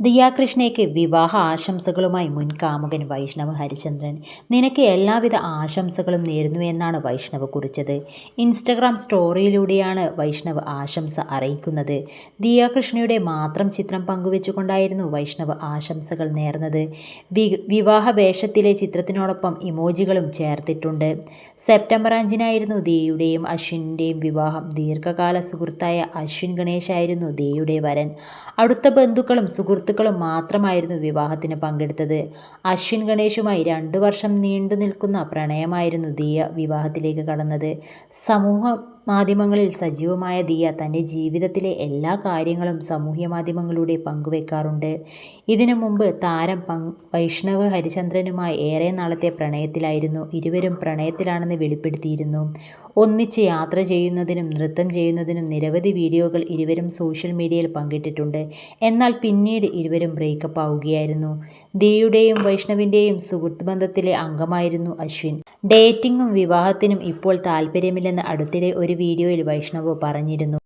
ദിയാകൃഷ്ണയ്ക്ക് വിവാഹ ആശംസകളുമായി മുൻ കാമുകൻ വൈഷ്ണവ് ഹരിചന്ദ്രൻ. നിനക്ക് എല്ലാവിധ ആശംസകളും നേരുന്നുവെന്നാണ് വൈഷ്ണവ് കുറിച്ചത്. ഇൻസ്റ്റഗ്രാം സ്റ്റോറിയിലൂടെയാണ് വൈഷ്ണവ് ആശംസ അറിയിക്കുന്നത്. ദിയാകൃഷ്ണയുടെ മാത്രം ചിത്രം പങ്കുവെച്ചുകൊണ്ടായിരുന്നു വൈഷ്ണവ് ആശംസകൾ നേർന്നത്. വിവാഹ വേഷത്തിലെ ചിത്രത്തിനോടൊപ്പം ഇമോജികളും ചേർത്തിട്ടുണ്ട്. സെപ്റ്റംബർ അഞ്ചിനായിരുന്നു ദേയുടെയും അശ്വിന്റെയും വിവാഹം. ദീർഘകാല സുഹൃത്തായ അശ്വിൻ ഗണേശായിരുന്നു ദേയുടെ വരൻ. അടുത്ത ബന്ധുക്കളും സുഹൃത്തുക്കളും മാത്രമായിരുന്നു വിവാഹത്തിന് പങ്കെടുത്തത്. അശ്വിൻ ഗണേഷുമായി രണ്ടു വർഷം നീണ്ടു നിൽക്കുന്ന പ്രണയമായിരുന്നു ദിയ വിവാഹത്തിലേക്ക് കടന്നത്. സമൂഹ മാധ്യമങ്ങളിൽ സജീവമായ ദിയ തന്റെ ജീവിതത്തിലെ എല്ലാ കാര്യങ്ങളും സാമൂഹ്യ മാധ്യമങ്ങളിലൂടെ പങ്കുവെക്കാറുണ്ട്. ഇതിനു മുമ്പ് താരം പങ് വൈഷ്ണവ് ഹരിചന്ദ്രനുമായി ഏറെ നാളത്തെ പ്രണയത്തിലായിരുന്നു. ഇരുവരും പ്രണയത്തിലാണെന്ന് വെളിപ്പെടുത്തിയിരുന്നു. ഒന്നിച്ച് യാത്ര ചെയ്യുന്നതിനും നൃത്തം ചെയ്യുന്നതിനും നിരവധി വീഡിയോകൾ ഇരുവരും സോഷ്യൽ മീഡിയയിൽ പങ്കിട്ടിട്ടുണ്ട്. എന്നാൽ പിന്നീട് ഇരുവരും ബ്രേക്കപ്പ് ആവുകയായിരുന്നു. ദിയുടെയും വൈഷ്ണവിന്റെയും സുഹൃത്ത് ബന്ധത്തിലെ അംഗമായിരുന്നു അശ്വിൻ. ഡേറ്റിംഗും വിവാഹത്തിനും ഇപ്പോൾ താല്പര്യമില്ലെന്ന് അടുത്തിടെ ഒരു വീഡിയോയിൽ വൈഷ്ണവ് പറഞ്ഞിരുന്നു.